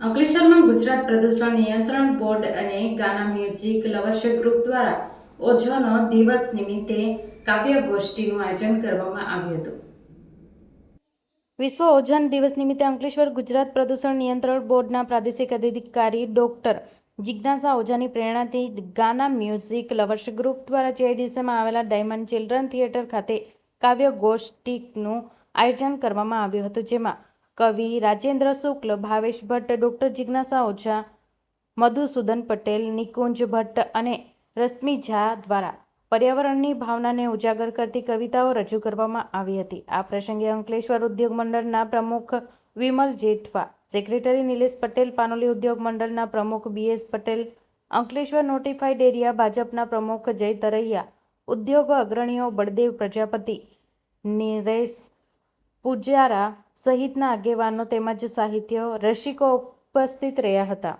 અંકલેશ્વરમાં ગુજરાત પ્રદૂષણ નિયંત્રણ બોર્ડ અને ગાના મ્યુઝિક લવર્સ ગ્રુપ દ્વારા ઓઝોનો દિવસ નિમિત્તે કાવ્ય ગોષ્ઠીનું આયોજન કરવામાં આવ્યું હતું. વિશ્વ ઓઝોન દિવસ નિમિત્તે અંકલેશ્વર ગુજરાત પ્રદૂષણ નિયંત્રણ બોર્ડના પ્રાદેશિક અધિકારી ડોક્ટર જિજ્ઞાસા ઓઝાની પ્રેરણાથી ગાના મ્યુઝિક લવર્સ ગ્રુપ દ્વારા જીઆઈડીસીમાં આવેલા ડાયમંડ ચિલ્ડ્રન થિયેટર ખાતે કાવ્ય ગોષ્ઠીનું આયોજન કરવામાં આવ્યું હતું, જેમાં કવિ રાજેન્દ્ર શુક્લ, ભાવેશ ભટ્ટ, ડોક્ટર જિજ્ઞાસા ઓઝા, મધુસૂદન પટેલ, નિકુંજ ભટ્ટ અને રશ્મિ ઝા દ્વારા પર્યાવરણની ભાવનાને ઉજાગર કરતી કવિતાઓ રજૂ કરવામાં આવી હતી. આ પ્રસંગે અંકલેશ્વર ઉદ્યોગ મંડળના પ્રમુખ વિમલ જેઠવા, સેક્રેટરી નિલેશ પટેલ, પાનોલી ઉદ્યોગ મંડળના પ્રમુખ BS Patel, Ankleshwar notified area ભાજપના પ્રમુખ જય તરૈયા, ઉદ્યોગ અગ્રણીઓ બળદેવ પ્રજાપતિ, નિરેશ પૂજારા સહિતના આગેવાનો તેમજ સાહિત્ય રસિકો ઉપસ્થિત રહ્યા હતા.